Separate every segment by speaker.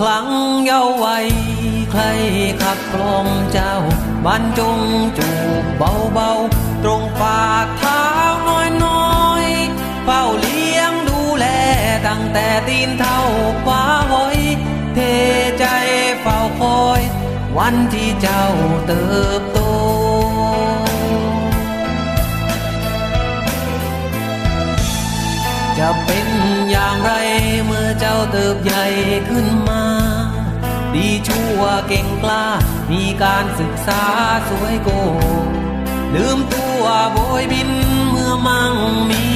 Speaker 1: คลังเยาว์วัยใครขับกลอมเจ้าบรรจงจูบเบาๆ ตรงฝากเท้าน้อยๆเฝ้าเลี้ยงดูแลตั้งแต่ตีนเท่าคว้าหอยเทใจเฝ้าคอย วันที่เจ้าเติบ จะเป็นอย่างไรเมื่อเจ้าเติบใหญ่ขึ้นมา ดีชั่วเก่งกล้า มีการศึกษาสวยโก ลืมตัวโบยบินเมื่อมั่งมี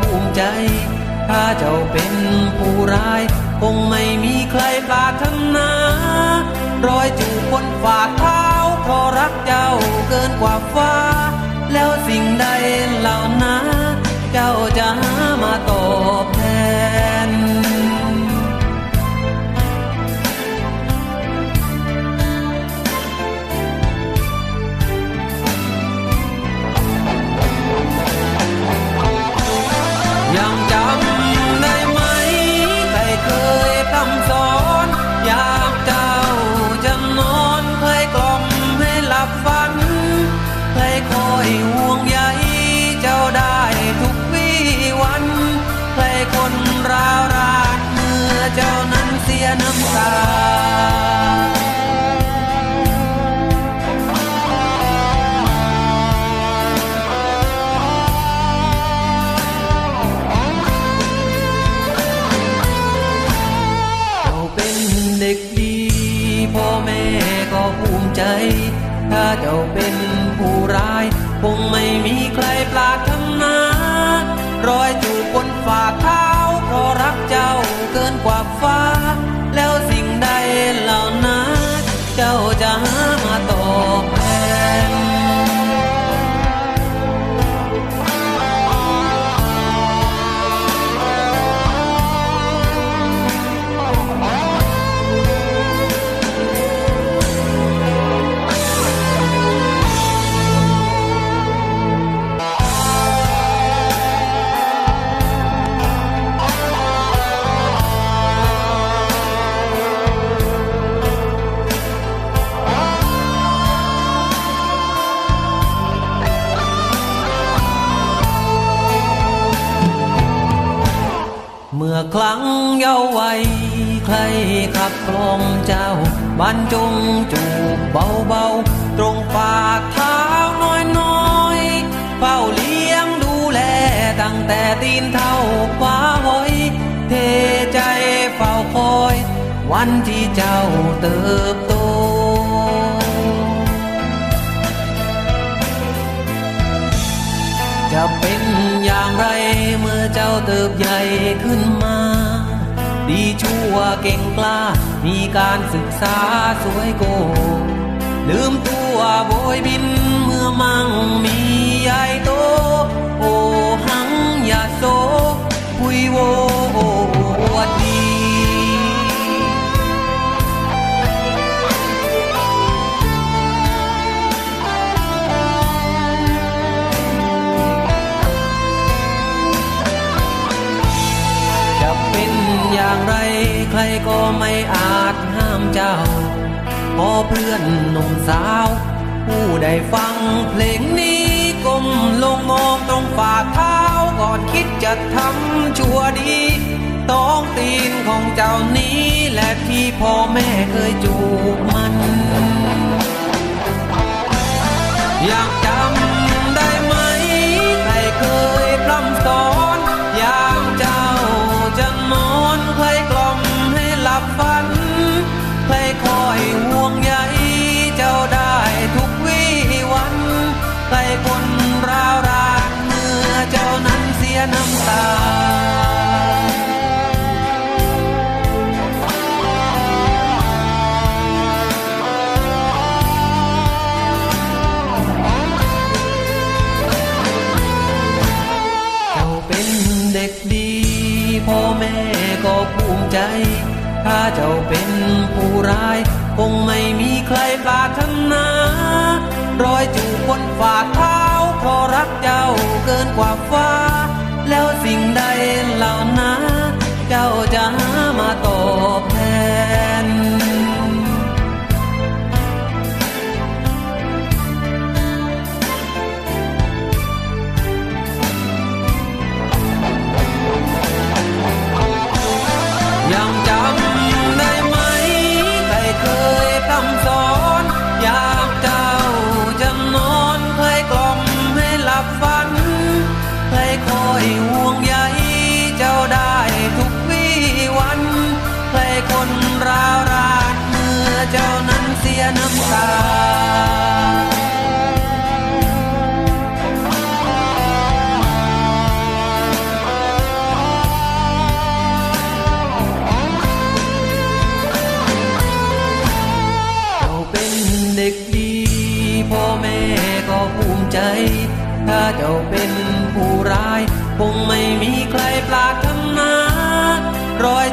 Speaker 1: ภูมิใจ ถ้าเจ้าเป็นผู้ร้าย คงไม่มีใครปรารถนารอยจูบบนฝ่าเท้าเพราะรักเจ้าเกินกว่า อยห่วงใยเจ้าได้ทุกวี่วันใครคนราวราดเมื่อเจ้านั้นเสียน้ำตา ไม่ ครั้งเยาว์วัยใครขับกล่อมเจ้าบรรจงจูบเบาๆ ตรงปากเท้าน้อยๆ เฝ้าเลี้ยงดูแลตั้งแต่ตีนเท่าคว้าหอย เทใจเฝ้าคอย วันที่เจ้าเติบโต จะเป็นอย่างไรเมื่อเจ้าเติบใหญ่ขึ้นมา ดีชั่วเก่งกล้า มีการศึกษาสวยโก ลืมตัวโบยบินเมื่อมั่งมีใหญ่โตโอ อะไรใครก็ไม่อาจห้ามเจ้า พอเพื่อนหนุ่มสาว ผู้ได้ฟังเพลงนี้ก้มลงมองตรงฝ่าเท้าก่อนคิดจะทำชั่วดีต้องตีนของเจ้านี้และที่พ่อแม่เคยจูบมันอยาก พ่อแม่ก็ภูมิใจ ถ้าเจ้าเป็นผู้ร้าย คงไม่มีใครปรารถนารอยจูบบนฝ่าเท้าเพราะรักเจ้าเกินกว่าฟ้า แล้วสิ่งใดเหล่านา เจ้าเป็นผู้ร้าย คงไม่มีใครปรารำนารอย